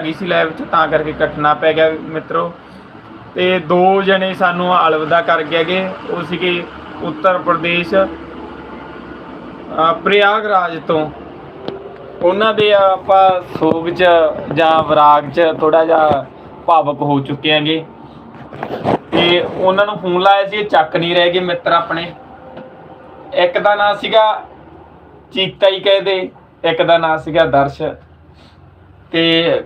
ਗਈ ਸੀ ਲੈਬ 'ਚ ਤਾਂ ਕਰਕੇ ਕੱਟਣਾ ਪੈ ਗਿਆ ਮਿੱਤਰੋ। ਤੇ ਦੋ ਜਣੇ ਸਾਨੂੰ ਅਲਵਿਦਾ ਕਰ ਗਏਗੇ ਉਹ ਸੀਗੇ ਉੱਤਰ ਪ੍ਰਦੇਸ਼ ਪ੍ਰਯਾਗਰਾਜ ਤੋਂ। ਉਹਨਾਂ ਦੇ ਆਪਾਂ ਸੋਗ 'ਚ ਜਾਂ ਵਿਰਾਗ 'ਚ ਥੋੜਾ ਜਿਹਾ ਭਾਵਕ ਹੋ ਚੁੱਕੇ ਆਂਗੇ ਤੇ ਉਹਨਾਂ ਨੂੰ ਫੋਨ ਲਾਇਆ ਸੀ ਚੱਕ ਨਹੀਂ ਰਹਿ ਗਏ ਮਿੱਤਰ ਆਪਣੇ। ਇੱਕ ਦਾ ਨਾਂ ਸੀਗਾ ਚੀਤਾ ਹੀ ਕਹਦੇ ਇੱਕ ਦਾ ਨਾਂ ਸੀਗਾ ਦਰਸ਼। ਤੇ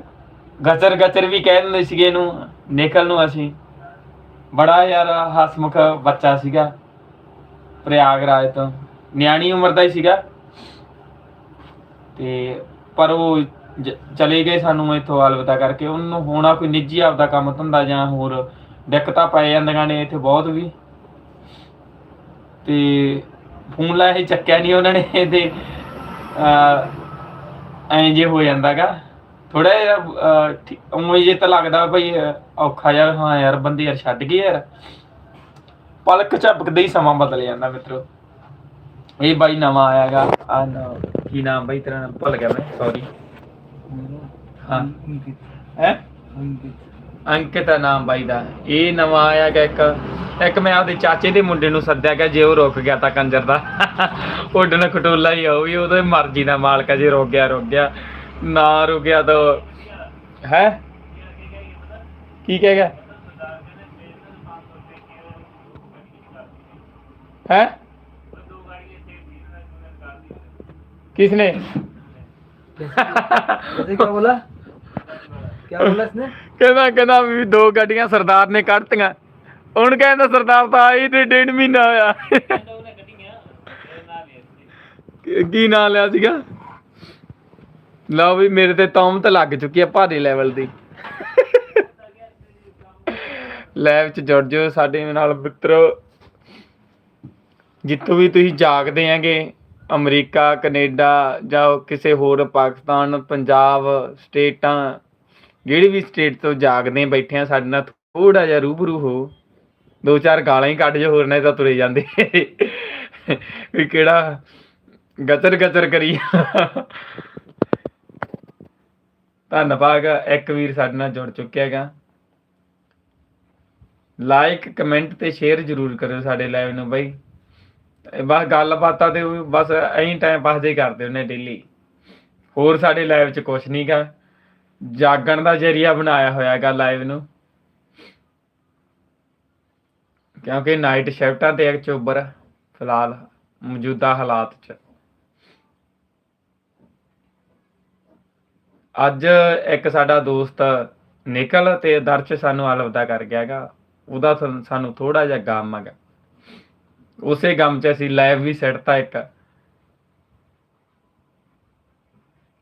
ਗਜਰ ਗਜਰ ਵੀ ਕਹਿ ਦਿੰਦੇ ਸੀਗੇ ਇਹਨੂੰ, ਨਿਕਲ ਨੂੰ ਅਸੀਂ। ਬੜਾ ਯਾਰ ਹਸਮੁਖ ਬੱਚਾ ਸੀਗਾ, ਪ੍ਰਯਾਗਰਾਜ ਤੋਂ। ਨਿਆਣੀ ਉਮਰ ਦਾ ਹੀ ਸੀਗਾ। ਤੇ ਪਰ ਉਹ ਚਲੇ ਗਏ ਸਾਨੂੰ ਇੱਥੋਂ ਅਲਵਿਦਾ ਕਰਕੇ। ਉਹਨੂੰ ਹੋਣਾ ਕੋਈ ਨਿੱਜੀ ਆਪਦਾ ਕੰਮ ਧੰਦਾ ਜਾਂ ਹੋਰ ਦਿੱਕਤਾਂ ਪੈ ਜਾਂਦੀਆਂ ਨੇ ਇੱਥੇ ਬਹੁਤ ਵੀ। ਤੇ ਫੋਨ ਲਾਇਆ ਸੀ, ਚੱਕਿਆ ਨਹੀਂ ਉਹਨਾਂ ਨੇ ਤੇ ਐਂ ਜੇ ਹੋ ਜਾਂਦਾਗਾ। ਥੋੜਾ ਜਿਹਾ ਉਵੇਂ ਜੇ ਤਾਂ ਲੱਗਦਾ ਭਈ ਔਖਾ ਜਿਹਾ, ਹਾਂ ਯਾਰ, ਬੰਦੇ ਯਾਰ ਛੱਡ ਗਏ ਯਾਰ। ਪਲਕ ਝਪਕਦੇ ਹੀ ਸਮਾਂ ਬਦਲ ਜਾਂਦਾ ਮਿੱਤਰੋ। ਇਹ ਬਾਈ ਨਵਾਂ ਆਇਆਗਾ ਆ ਕੀ ਨਾਮ ਬਾਈ, ਤੇਰਾ ਭੁੱਲ ਗਿਆ ਮੈਂ ਸੌਰੀ ਹਾਂ। ਹੈ? ਅੰਕਿਤ ਆ ਨਾਮ ਬਾਈ ਦਾ। ਇਹ ਨਵਾਂ ਆਇਆ ਗਿਆ ਇੱਕ। ਇੱਕ ਮੈਂ ਆਪਦੇ ਚਾਚੇ ਦੇ ਮੁੰਡੇ ਨੂੰ ਸੱਦਿਆ ਗਿਆ ਜੇ ਉਹ ਰੁਕ ਗਿਆ ਤਾਂ ਕੰਜਰ ਦਾ। ਉੱਡਣ ਖਟੋਲਾ ਹੀ ਆ ਉਹ ਵੀ ਉਹਦੇ ਮਰਜ਼ੀ ਦਾ ਮਾਲਕ ਆ ਜੇ ਰੁਕ ਗਿਆ ਰੁਕ ਗਿਆ। ਨਾ ਰੁਕਿਆ ਤਾਂ ਹੈ ਕੀ ਕਹੇਗਾ ਹੈ किसने जैसे क्या बोला क्या बोला इसने ਕਹਿੰਦਾ ਕਹਿੰਦਾ ਵੀ ਦੋ ਗੱਡੀਆਂ ਸਰਦਾਰ ਨੇ ਕੱਢਤੀਆਂ ਹੁਣ ਕਹਿੰਦਾ ਸਰਦਾਰ ਤਾਂ ਆਈ ਤੇ ਡੇਢ ਮਹੀਨਾ ਹੋਇਆ ਕੀ- ਕੀ ਨਾਂ ਲਿਆ ਸੀਗਾ ਲਓ ਵੀ ਮੇਰੇ ਤੇ ਤੌਮਤ ਲੱਗ ਚੁੱਕੀ ਆ ਭਾਰੇ ਲੈਵਲ ਦੀ। ਲੈਬ ਚ ਜੁੜ ਜਾਓ ਸਾਡੇ ਨਾਲ ਮਿੱਤਰੋ। ਜਿੱਥੋਂ ਵੀ ਤੁਸੀਂ ਜਾਗਦੇ ਆਂਗੇ ਅਮਰੀਕਾ, ਕੈਨੇਡਾ ਜਾਂ ਕਿਸੇ ਹੋਰ ਪਾਕਿਸਤਾਨ, ਪੰਜਾਬ ਸਟੇਟਾਂ, ਜਿਹੜੀ ਵੀ ਸਟੇਟ ਤੋਂ ਜਾਗਦੇ ਬੈਠੇ ਆ, ਸਾਡੇ ਨਾਲ ਥੋੜਾ ਜਿਹਾ ਰੂਬਰੂ ਹੋ। ਦੋ ਚਾਰ ਗਾਲਾਂ ਹੀ ਕੱਢ ਜੋ ਹੋਰ ਨਹੀਂ ਤਾਂ ਤੁਰੇ ਜਾਂਦੇ। ਵੀ ਕਿਹੜਾ ਗਚਰ ਗਚਰ ਕਰੀ ਧੰਨਵਾਦ ਇੱਕ ਵੀਰ ਸਾਡੇ ਨਾਲ ਜੁੜ ਚੁੱਕਿਆ ਹੈਗਾ। ਲਾਈਕ ਕਮੈਂਟ ਤੇ ਸ਼ੇਅਰ ਜ਼ਰੂਰ ਕਰਿਓ ਸਾਡੇ ਲਾਈਵ ਨੂੰ ਬਾਈ। ਬਸ ਗੱਲਬਾਤਾਂ ਤੇ ਬਸ ਐਂ ਟਾਈਮ ਪਾਸ ਦੇ ਕਰਦੇ ਹੁੰਦੇ ਡੇਲੀ ਹੋਰ ਸਾਡੇ ਲਾਈਵ 'ਚ ਕੁਝ ਨਹੀਂਗਾ ਜਾਗਣ ਦਾ ਜਰੀਆ ਬਣਾਇਆ ਹੋਇਆ ਹੈਗਾ ਲਾਈਵ ਨੂੰ। ਕਿਉਂਕਿ ਨਾਈਟ ਸ਼ਿਫਟਾਂ ਤੇ ਇੱਕ ਫਿਲਹਾਲ ਮੌਜੂਦਾ ਹਾਲਾਤ 'ਚ। ਅੱਜ ਇੱਕ ਸਾਡਾ ਦੋਸਤ ਨਿਕਲ ਤੇ ਦਰਚ ਸਾਨੂੰ ਅਲਵਿਦਾ ਕਰ ਗਿਆ ਹੈਗਾ। ਉਹਦਾ ਸਾਨੂੰ- ਥੋੜਾ ਜਿਹਾ ਗਮ ਹੈਗਾ। ਉਸੇ ਗਮ 'ਚ ਅਸੀਂ ਲਾਈਵ ਵੀ ਸਿੱਟਤਾ ਇੱਕ।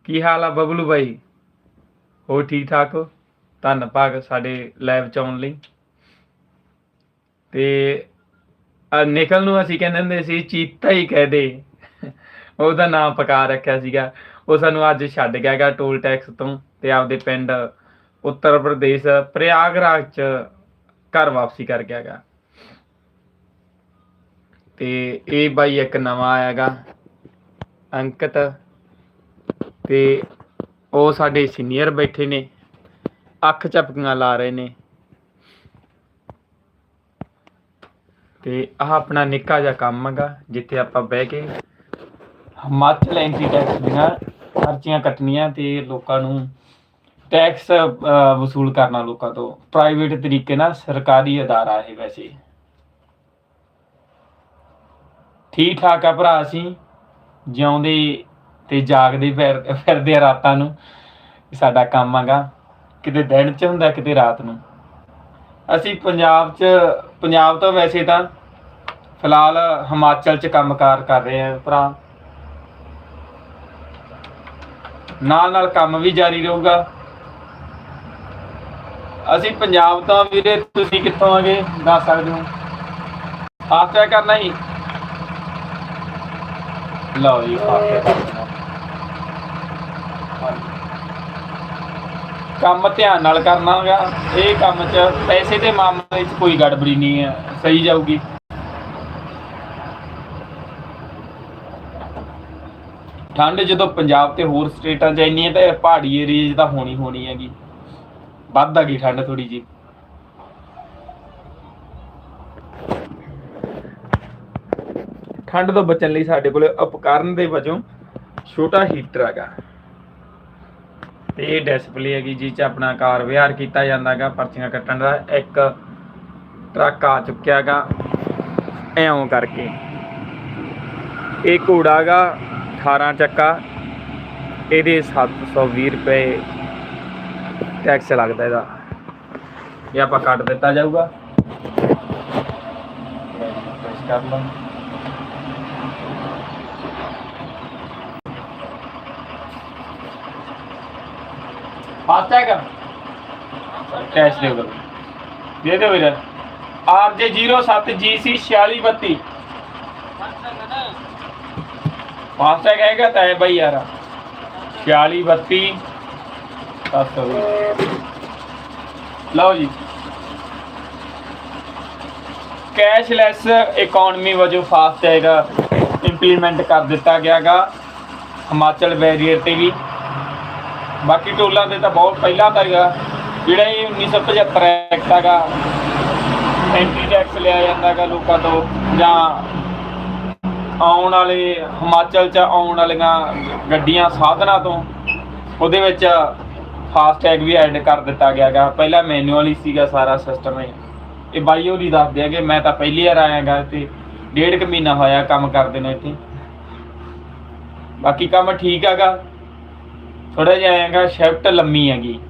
ਕੀ ਹਾਲ ਆ ਬਬਲੂ ਬਾਈ? ਹੋ ਠੀਕ ਠਾਕ? ਹੋ ਧੰਨਵਾਦ ਸਾਡੇ ਲਾਈਵ ਚ ਆਉਣ ਲਈ। ਤੇ ਆ ਨਿਕਲ ਨੂੰ ਅਸੀਂ ਕਹਿੰਦੇ ਹੁੰਦੇ ਸੀ ਚੀਤਾ ਹੀ ਕਹਦੇ ਉਹਦਾ ਨਾਮ ਪਕਾ ਰੱਖਿਆ ਸੀਗਾ। ਉਹ ਸਾਨੂੰ ਅੱਜ ਛੱਡ ਗਿਆ ਗਾ ਟੋਲ ਟੈਕਸ ਤੋਂ ਤੇ ਆਪਦੇ ਪਿੰਡ ਉੱਤਰ ਪ੍ਰਦੇਸ਼ ਪ੍ਰਯਾਗਰਾਜ ਚ ਘਰ ਵਾਪਸੀ ਕਰ ਗਿਆ ਗਾ ਤੇ ਇਹ ਬਾਈ ਇੱਕ ਨਵਾਂ ਆਇਆਗਾ ਅੰਕਿਤ। ਤੇ ਉਹ ਸਾਡੇ ਸੀਨੀਅਰ ਬੈਠੇ ਨੇ, ਅੱਖ ਝਪਕੀਆਂ ਲਾ ਰਹੇ ਨੇ। ਤੇ ਆਹ ਆਪਣਾ ਨਿੱਕਾ ਜਿਹਾ ਕੰਮ ਹੈਗਾ, ਜਿੱਥੇ ਆਪਾਂ ਬਹਿ ਕੇ ਹਿਮਾਚਲ ਐਂਟੀ ਟੈਕਸ ਦੀਆਂ ਖਰਚੀਆਂ ਕੱਟਣੀਆਂ ਤੇ ਲੋਕਾਂ ਨੂੰ ਟੈਕਸ ਵਸੂਲ ਕਰਨਾ ਲੋਕਾਂ ਤੋਂ। ਪ੍ਰਾਈਵੇਟ ਤਰੀਕੇ ਨਾਲ ਸਰਕਾਰੀ ਅਦਾਰਾ ਇਹ ਵੈਸੇ। ਠੀਕ ਠਾਕ ਆ ਭਰਾ ਅਸੀਂ, ਜਿਉਂਦੇ ਤੇ ਜਾਗਦੇ ਫਿਰਦੇ ਆ ਰਾਤਾਂ ਨੂੰ। ਸਾਡਾ ਕੰਮ ਹੈਗਾ ਕਿਤੇ ਦਿਨ ਚ ਹੁੰਦਾ, ਕਿਤੇ ਰਾਤ ਨੂੰ। ਅਸੀਂ ਪੰਜਾਬ ਚ, ਪੰਜਾਬ ਤੋਂ ਵੈਸੇ ਤਾਂ ਫਿਲਹਾਲ ਹਿਮਾਚਲ ਚ ਕੰਮਕਾਰ ਕਰ ਰਹੇ ਆ ਭਰਾ। ਨਾਲ ਨਾਲ ਕੰਮ ਵੀ ਜਾਰੀ ਰਹੂਗਾ। ਅਸੀਂ ਪੰਜਾਬ ਤੋਂ ਵੀਰੇ ਤੁਸੀਂ ਕਿੱਥੋਂ ਆਗੇ ਦੱਸ ਸਕਦੇ ਹੋ? ਆਪ ਕਿਆ ਕਰਨਾ ਜੀ? ਲਓ ਜੀ, ਆਪ ਕਿਆ ਕਰਨਾ। ਕੰਮ ਧਿਆਨ ਨਾਲ ਕਰਨਾ ਹੈਗਾ ਇਹ ਕੰਮ 'ਚ ਪੈਸੇ ਦੇ ਮਾਮਲੇ 'ਚ ਕੋਈ ਗੜਬੜੀ ਨਹੀਂ ਹੈ। ਸਹੀ ਜਾਊਗੀ। ਠੰਡ ਜਦੋਂ ਪੰਜਾਬ ਤੇ ਹੋਰ ਸਟੇਟਾਂ 'ਚ ਇੰਨੀ ਹੈ ਤਾਂ ਪਹਾੜੀ ਏਰੀਆ 'ਚ ਤਾਂ ਹੋਣੀ ਹੋਣੀ ਹੈਗੀ। ਵੱਧ ਆ ਗਈ ਠੰਡ ਥੋੜੀ ਜੀ ਠੰਡ ਤੋਂ ਬਚਣ ਲਈ ਸਾਡੇ ਕੋਲ ਉਪਕਰਨ ਦੇ ਵਜੋਂ ਛੋਟਾ ਹੀਟਰ ਹੈਗਾ। ਤੇ ਇਹ ਡਿਸਪਲੇ ਹੈਗੀ ਜਿਸ ਚ ਆਪਣਾ ਕਾਰ ਵਿਹਾਰ ਕੀਤਾ ਜਾਂਦਾਗਾ ਪਰਚੀਆਂ ਕੱਟਣ ਦਾ। ਇੱਕ ਟਰੱਕ ਆ ਚੁੱਕਿਆਗਾ ਐਉਂ ਕਰਕੇ। ਇਹ ਘੋੜਾ ਗਾ 18 ਚੱਕਾ, ਇਹਦੇ 720 ਰੁਪਏ ਟੈਕਸ ਲੱਗਦਾ ਇਹਦਾ। ਇਹ ਆਪਾਂ ਕੱਟ ਦਿੱਤਾ ਜਾਊਗਾ। ਪ੍ਰੈਸ ਕਰ। ਲਓ ਫਾਸਟ ਹੈਗਾ ਕੈਸ਼ ਦੇ ਦੋ ਦੇ ਦਿਓ ਵੀਰ। RJ 07 GC 4632 ਫਾਸਟੈਗ ਹੈਗਾ ਤਾਂ ਹੈ ਬਾਈ ਯਾਰ 4632 700 ਲਓ ਜੀ। ਕੈਸ਼ਲੈਸ ਇਕਨੋਮੀ ਵਜੋਂ ਫਾਸਟੈਗ ਇੰਪਲੀਮੈਂਟ ਕਰ ਦਿੱਤਾ ਗਿਆਗਾ, ਹਿਮਾਚਲ ਬੈਰੀਅਰ ਤੇ ਵੀ। ਬਾਕੀ ਟੋਲਾਂ 'ਤੇ ਤਾਂ ਬਹੁਤ ਪਹਿਲਾਂ ਦਾ ਹੈਗਾ। ਜਿਹੜਾ ਇਹ 1975 ਐਕਟ ਹੈਗਾ ਐਂਟੀ ਟੈਕਸ ਲਿਆ ਜਾਂਦਾਗਾ ਲੋਕਾਂ ਤੋਂ, ਜਾਂ ਆਉਣ ਵਾਲੇ ਹਿਮਾਚਲ ਚ ਆਉਣ ਵਾਲੀਆਂ ਗੱਡੀਆਂ ਸਾਧਨਾਂ ਤੋਂ ਉਹਦੇ ਵਿੱਚ ਫਾਸਟ ਟੈਗ ਵੀ ਐਡ ਕਰ ਦਿੱਤਾ ਗਿਆ ਗਿਆਗਾ ਪਹਿਲਾਂ ਮੈਨੂਅਲ ਸੀਗਾ ਸਾਰਾ ਸਿਸਟਮ ਇਹ। ਇਹ ਬਾਈ ਹੋਰੀ ਦੱਸਦੇ ਆ ਕਿ ਮੈਂ ਤਾਂ ਪਹਿਲੀ ਵਾਰ ਆਇਆਗਾ ਤੇ ਡੇਢ ਕੁ ਮਹੀਨਾ ਹੋਇਆ ਕੰਮ ਕਰਦੇ ਨੇ ਇੱਥੇ। ਬਾਕੀ ਕੰਮ ਠੀਕ ਹੈਗਾ। ਥੋੜਾ ਜਿਹਾ ਆਏਗਾ ਸ਼ਿਫਟ ਲੰਮੀ ਹੈਗੀ।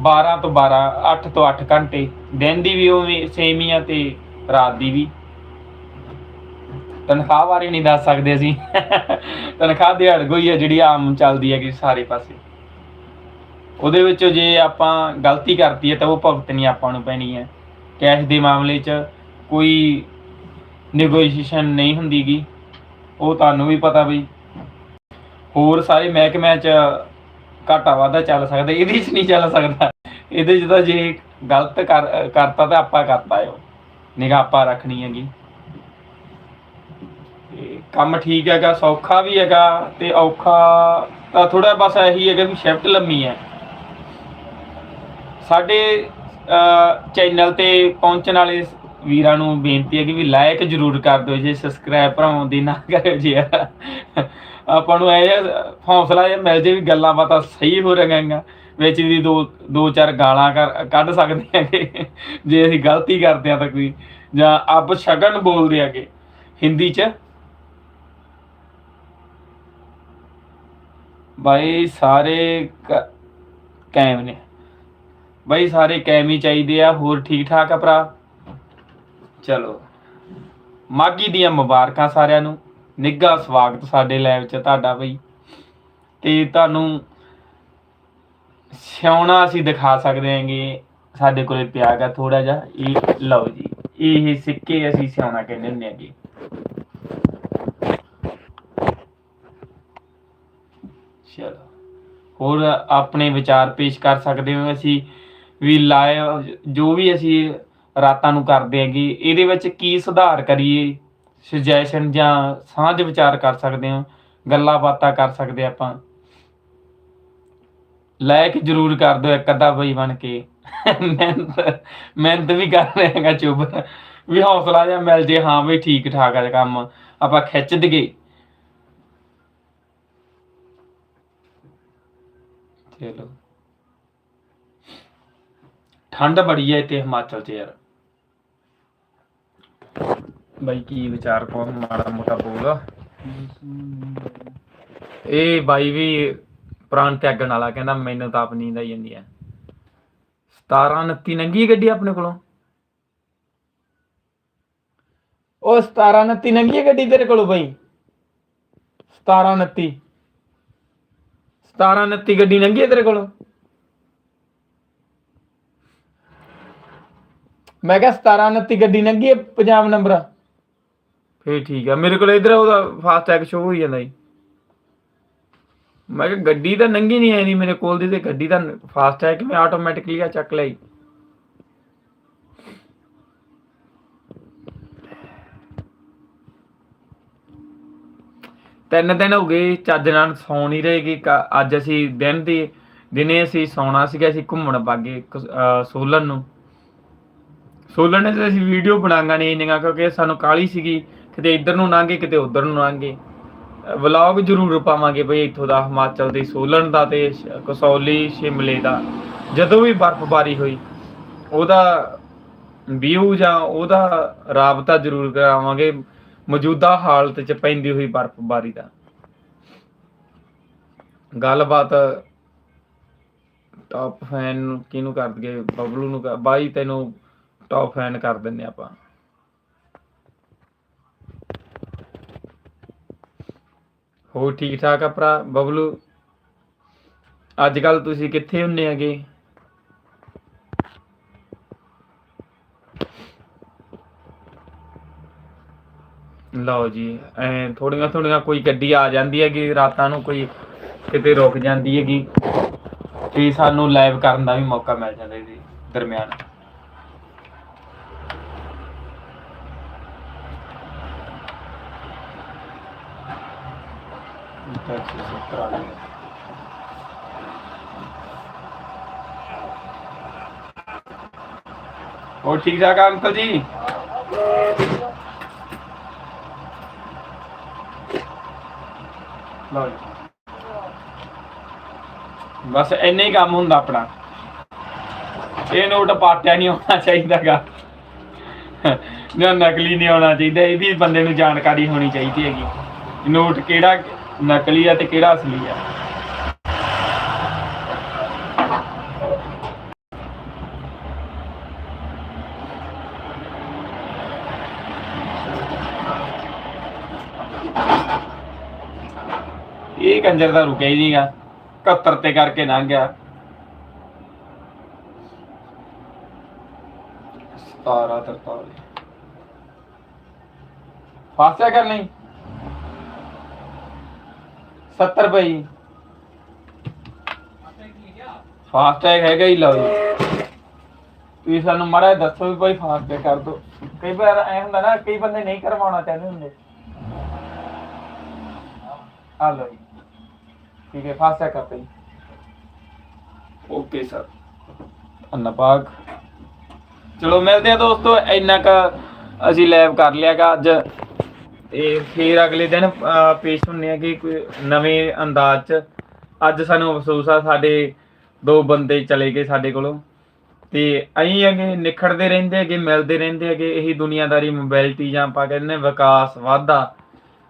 12 ਤੋਂ 12 8 ਤੋਂ 8 ਘੰਟੇ। ਦਿਨ ਦੀ ਵੀ ਉਵੇਂ ਸੇਮ ਹੀ ਆ ਤੇ ਰਾਤ ਦੀ ਵੀ। ਤਨਖਾਹ ਬਾਰੇ ਨਹੀਂ ਦੱਸ ਸਕਦੇ ਅਸੀਂ। ਤਨਖਾਹ ਦਿਹਾੜ ਕੋਈ ਹੈ, ਜਿਹੜੀ ਆਮ ਚੱਲਦੀ ਹੈਗੀ ਸਾਰੇ ਪਾਸੇ। ਉਹਦੇ ਵਿੱਚ ਜੇ ਆਪਾਂ ਗਲਤੀ ਕਰਤੀ ਹੈ, ਤਾਂ ਉਹ ਭੁਗਤਣੀ ਆਪਾਂ ਨੂੰ ਪੈਣੀ ਹੈ। ਕੈਸ਼ ਦੇ ਮਾਮਲੇ 'ਚ ਕੋਈ ਨੈਗੋਸ਼ੀਏਸ਼ਨ ਨਹੀਂ ਹੁੰਦੀਗੀ। ਉਹ ਤੁਹਾਨੂੰ ਵੀ ਪਤਾ ਬਈ। ਹੋਰ ਸਾਰੇ ਮਹਿਕਮਿਆਂ 'ਚ ਘਾਟਾ ਵਾਧਾ ਚੱਲ ਸਕਦਾ, ਇਹਦੇ 'ਚ ਨਹੀਂ ਚੱਲ ਸਕਦਾ। ਇਹਦੇ 'ਚ ਤਾਂ ਜੇ ਗਲਤ ਕਰ ਕਰਤਾ ਤਾਂ ਆਪਾਂ ਕਰਤਾ ਓ ਨਿਗਾਹ ਆਪਾਂ ਰੱਖਣੀ ਹੈਗੀ। ਕੰਮ ਠੀਕ ਹੈਗਾ, ਸੌਖਾ ਵੀ ਹੈਗਾ ਤੇ ਔਖਾ ਤਾਂ ਥੋੜਾ ਬਸ ਇਹੀ ਹੈਗਾ ਵੀ ਸ਼ਿਫਟ ਲੰਮੀ ਹੈ। ਸਾਡੇ ਚੈਨਲ ਤੇ ਪਹੁੰਚਣ ਵਾਲੇ ਵੀਰਾਂ ਨੂੰ ਬੇਨਤੀ ਹੈ ਕਿ ਵੀ ਲਾਇਕ ਜਰੂਰ ਕਰ ਦਿਓ ਜੇ ਸਬਸਕ੍ਰਾਈਬ ਭਰਾਉਣ ਦੀ ਨਾ ਕਰਿਓ ਜੀ। ਆਪਾਂ ਨੂੰ ਇਹ ਹੌਸਲਾ ਜਿਹਾ ਮਿਲ ਜੇ ਵੀ ਗੱਲਾਂ ਬਾਤਾਂ ਸਹੀ ਹੋ ਰਹੀਆਂ ਵਿੱਚ ਦੀ ਦੋ ਦੋ ਚਾਰ ਗਾਲਾਂ ਕਰ- ਕੱਢ ਸਕਦੇ ਹੈਗੇ। ਜੇ ਅਸੀਂ ਗਲਤੀ ਕਰਦੇ ਆ ਤਾਂ ਕੋਈ, ਜਾਂ ਆਪ ਸ਼ਗਨ ਬੋਲਦੇ ਹੈਗੇ। ਹਿੰਦੀ ਚ ਬਾਈ ਸਾਰੇ ਕ- ਕਾਇਮ ਨੇ। ਬਾਈ ਸਾਰੇ ਕਾਇਮ ਹੀ ਚਾਹੀਦੇ ਆ, ਹੋਰ ਠੀਕ ਠਾਕ ਆ ਭਰਾ? ਚਲੋ। ਮਾਗੀ ਦੀਆਂ ਮੁਬਾਰਕਾਂ ਸਾਰਿਆਂ ਨੂੰ। ਨਿੱਘਾ ਸਵਾਗਤ ਸਾਡੇ ਲਾਈਵ 'ਚ ਤੁਹਾਡਾ ਬਈ। ਤੇ ਤੁਹਾਨੂੰ ਸਿਉਣਾ ਅਸੀਂ ਦਿਖਾ ਸਕਦੇ ਹਾਂਗੇ। ਸਾਡੇ ਕੋਲੇ ਪਿਆ ਗਾ ਥੋੜਾ ਜਿਹਾ। ਇਹ ਲਓ ਜੀ, ਇਹ ਸਿੱਕੇ ਅਸੀਂ ਸਿਉਣਾ ਕਹਿੰਦੇ ਹੁੰਦੇ ਆਂਗੇ ਚਲੋ ਹੋਰ ਆਪਣੇ ਵਿਚਾਰ ਪੇਸ਼ ਕਰ ਸਕਦੇ ਹੋ ਅਸੀਂ ਵੀ ਲਾਈਵ ਜੋ ਵੀ ਅਸੀਂ ਰਾਤਾਂ ਨੂੰ ਕਰਦੇ ਹੈਗੇ, ਇਹਦੇ ਵਿੱਚ ਕੀ ਸੁਧਾਰ ਕਰੀਏ, ਸੁਜੈਸ਼ਨ ਜਾਂ ਸਾਂਝ ਵਿਚਾਰ ਕਰ ਸਕਦੇ ਹਾਂ, ਗੱਲਾਂ ਬਾਤਾਂ ਕਰ ਸਕਦੇ ਆਪਾਂ। ਲਾਇਕ ਜਰੂਰ ਕਰ ਦਿਓ ਇੱਕ ਅੱਧਾ ਬਈ ਬਣ ਕੇ। ਮਿਹਨਤ ਮਿਹਨਤ ਵੀ ਕਰ ਰਿਹਾ ਹੈਗਾ ਚੁੱਪ। ਵੀ ਹੌਸਲਾ ਜਿਹਾ ਮਿਲ ਜੇ, ਹਾਂ ਬਈ ਠੀਕ ਠਾਕ ਆ ਕੰਮ, ਆਪਾਂ ਖਿੱਚ ਦਈਏ। ਚਲੋ ਠੰਡ ਬੜੀ ਹੈ ਇੱਥੇ ਹਿਮਾਚਲ 'ਚ ਯਾਰ। ਬਾਈ ਕੀ ਵਿਚਾਰ ਕੋ ਮਾੜਾ ਮੋਟਾ ਬੋਲ। ਇਹ ਬਾਈ ਵੀ ਪ੍ਰਾਣ ਤਿਆਗਣ ਵਾਲਾ ਕਹਿੰਦਾ ਮੈਨੂੰ ਤਾਂ ਆਪ ਨੀਂਦ ਆਈ ਜਾਂਦੀ ਹੈ 17 29 ਨੰਗੀ ਗੱਡੀ ਆਪਣੇ ਕੋਲੋਂ? ਉਹ 17 29 ਨੰਗੀ ਗੱਡੀ ਤੇਰੇ ਕੋਲੋਂ ਬਾਈ? 17 29 17 29 ਗੱਡੀ ਲੰਘੀ ਹੈ ਤੇਰੇ ਕੋਲ? ਮੈਂ ਕਿਹਾ 17 29 ਗੱਡੀ ਲੰਘੀ ਹੈ ਪੰਜਾਬ ਨੰਬਰ। ਫੇਰ ਠੀਕ ਆ, ਮੇਰੇ ਕੋਲ ਇਧਰ ਉਹਦਾ ਫਾਸਟ ਟੈਗ ਸ਼ੋ ਹੋਈ ਜਾਂਦਾ ਜੀ। ਮੈਂ ਕਿਹਾ ਗੱਡੀ ਤਾਂ ਨੰਗੀ ਨਹੀਂ ਆਈ ਨਹੀਂ ਮੇਰੇ ਕੋਲ ਦੀ ਤੇ ਗੱਡੀ ਤਾਂ ਫਾਸਟ ਟੈਗ ਮੈਂ ਆਟੋਮੈਟਿਕਲੀ ਆ ਚੱਕ ਲਈ ਤਿੰਨ ਦਿਨ ਹੋ ਗਏ, ਚੱਜ ਨਾਲ ਸੌਂ ਨਹੀਂ ਰਹੇਗੀ ਅੱਜ ਅਸੀਂ ਦਿਨ ਦੀ, ਦਿਨੇ ਅਸੀਂ ਸੌਣਾ ਸੀਗਾ, ਅਸੀਂ ਘੁੰਮਣ ਬਾਗੇ ਸੋਲਨ ਨੂੰ। ਸੋਲਨ ਨੇ ਅਸੀਂ ਵੀਡੀਓ ਬਣਾਂਗਾ ਨਹੀਂ ਇੰਨੀਆਂ, ਕਿਉਂਕਿ ਸਾਨੂੰ ਕਾਲੀ ਸੀਗੀ, ਕਿਤੇ ਇੱਧਰ ਨੂੰ ਲੰਘੇ, ਕਿਤੇ ਉੱਧਰ ਨੂੰ ਲੰਘੇ। ਵਲੌਗ ਜ਼ਰੂਰ ਪਾਵਾਂਗੇ ਬਈ ਇੱਥੋਂ ਦਾ ਹਿਮਾਚਲ ਦੇ ਸੋਲਨ ਦਾ ਤੇ ਕਸੌਲੀ, ਸ਼ਿਮਲੇ ਦਾ, ਜਦੋਂ ਵੀ ਬਰਫ਼ਬਾਰੀ ਹੋਈ। ਉਹਦਾ ਵਿਊ ਜਾਂ ਉਹਦਾ ਰਾਬਤਾ ਜ਼ਰੂਰ ਕਰਾਵਾਂਗੇ। ਮੌਜੂਦਾ ਹਾਲਤ 'ਚ ਪੈਂਦੀ ਹੋਈ ਬਰਫ਼ਬਾਰੀ ਦਾ। ਗੱਲਬਾਤ ਟੌਪ ਫੈਨ ਨੂੰ ਕਿਹਨੂੰ ਕਰ ਦਈਏ? ਬਬਲੂ ਨੂੰ ਕਰ- ਬਾਈ ਤੈਨੂੰ ਟੌਪ ਫੈਨ ਕਰ ਦਿੰਨੇ ਆਪਾਂ। ਹੋਰ ਠੀਕ ਠਾਕ ਆ ਭਰਾ? ਬਬਲੂ, ਅੱਜ ਕੱਲ ਤੁਸੀਂ ਕਿੱਥੇ ਹੁੰਨੇ ਹੈਗੇ? ਲਓ ਜੀ, ਐ ਥੋੜੀਆਂ ਥੋੜੀਆਂ ਕੋਈ ਗੱਡੀ ਆ ਜਾਂਦੀ ਹੈਗੀ, ਰਾਤਾਂ ਨੂੰ ਕੋਈ ਕਿਤੇ ਰੁਕ ਜਾਂਦੀ ਹੈਗੀ। ਤੇ ਸਾਨੂੰ ਲਾਈਵ ਕਰਨ ਦਾ ਵੀ ਮੌਕਾ ਮਿਲ ਜਾਂਦਾ ਜੀ ਦਰਮਿਆਨ। ਹੋਰ ਠੀਕ ਠਾਕ ਆ, ਅੰਕਲ ਜੀ? ਲਓ ਜੀ। ਬਸ ਇੰਨੇ ਹੀ ਕੰਮ ਹੁੰਦਾ ਆਪਣਾ। ਇਹ ਨੋਟ ਪਾਟਿਆ ਨਹੀਂ ਹੋਣਾ ਚਾਹੀਦਾਗਾ। ਨਾ ਨਕਲੀ ਨਹੀਂ ਹੋਣਾ ਚਾਹੀਦਾ, ਇਹ ਵੀ ਬੰਦੇ ਨੂੰ ਜਾਣਕਾਰੀ ਹੋਣੀ ਚਾਹੀਦੀ ਹੈਗੀ। ਨੋਟ ਕਿਹੜਾ ਨਕਲੀ ਆ ਤੇ ਕਿਹੜਾ ਅਸਲੀ ਆ ਇਹ ਕੰਜਰ ਦਾ ਰੁਕਿਆ ਹੀ ਨਹੀਂਗਾ। 71 ਤੇ ਕਰਕੇ ਲੰਘ ਗਿਆ। 17 43 ਫਾਸਟਾ ਕਰ ਨਹੀਂ 70 ਰੁਪਏ ਫਾਸਟੈਗ ਹੈਗਾ ਹੀ ਲਓ ਜੀ। ਤੁਸੀਂ ਸਾਨੂੰ ਮਾੜਾ ਦੱਸੋ ਵੀ ਭਾਈ ਫਾਸਟੈਗ ਕਰ ਦੋ। ਕਈ ਵਾਰ ਐ ਹੁੰਦਾ ਨਾ, ਕਈ ਬੰਦੇ ਨਹੀਂ ਕਰਵਾਉਣਾ ਚਾਹੁੰਦੇ ਹੁੰਦੇ। ਆ ਲਓ ਜੀ। ਠੀਕ ਹੈ ਫਾਸਟੈਗ ਕਰਤਾ ਜੀ। Okay sir. ਧੰਨਵਾਦ। ਚਲੋ ਮਿਲਦੇ ਆ ਦੋਸਤੋ ਇੰਨਾ ਕ ਅਸੀਂ ਲਾਈਵ ਕਰ ਲਿਆਗਾ ਅੱਜ। ਤੇ ਫਿਰ ਅਗਲੇ ਦਿਨ ਅਹ, ਪੇਸ਼ ਹੁੰਨੇ ਆ ਕਿ ਕੋਈ ਨਵੇਂ ਅੰਦਾਜ਼ ਚ। ਅੱਜ ਸਾਨੂੰ ਅਫਸੋਸ ਆ ਸਾਡੇ ਦੋ ਬੰਦੇ ਚਲੇ ਗਏ ਸਾਡੇ ਕੋਲੋਂ। ਤੇ ਅਸੀਂ ਅੱਗੇ ਨਿਖੜਦੇ ਰਹਿੰਦੇ ਹੈਗੇ ਮਿਲਦੇ ਰਹਿੰਦੇ ਹੈਗੇ ਇਹੀ ਦੁਨੀਆਦਾਰੀ ਮੋਬਿਲਿਟੀ ਜਾਂ ਆਪਾਂ ਕਹਿੰਦੇ ਨੇ ਵਿਕਾਸ ਵਾਧਾ।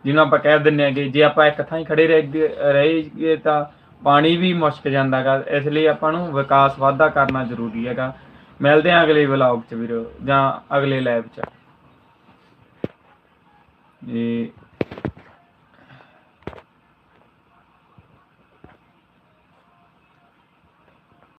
ਜਿਹਨੂੰ ਆਪਾਂ ਕਹਿ ਦਿੰਦੇ ਹੈਗੇ ਜੇ ਆਪਾਂ ਇੱਕ ਥਾਂ ਹੀ ਖੜੇ ਰਹਿ ਰਹੀਏ ਤਾਂ ਪਾਣੀ ਵੀ ਮੁਸ਼ਕ ਜਾਂਦਾਗਾ, ਇਸ ਲਈ ਆਪਾਂ ਨੂੰ ਵਿਕਾਸ ਵਾਧਾ ਕਰਨਾ ਜ਼ਰੂਰੀ ਹੈਗਾ। ਮਿਲਦੇ ਹਾਂ ਅਗਲੇ ਵਲੌਗ ਚ ਵੀਰੋ, ਜਾਂ ਅਗਲੇ ਲਾਈਵ ਚ। ਇਹ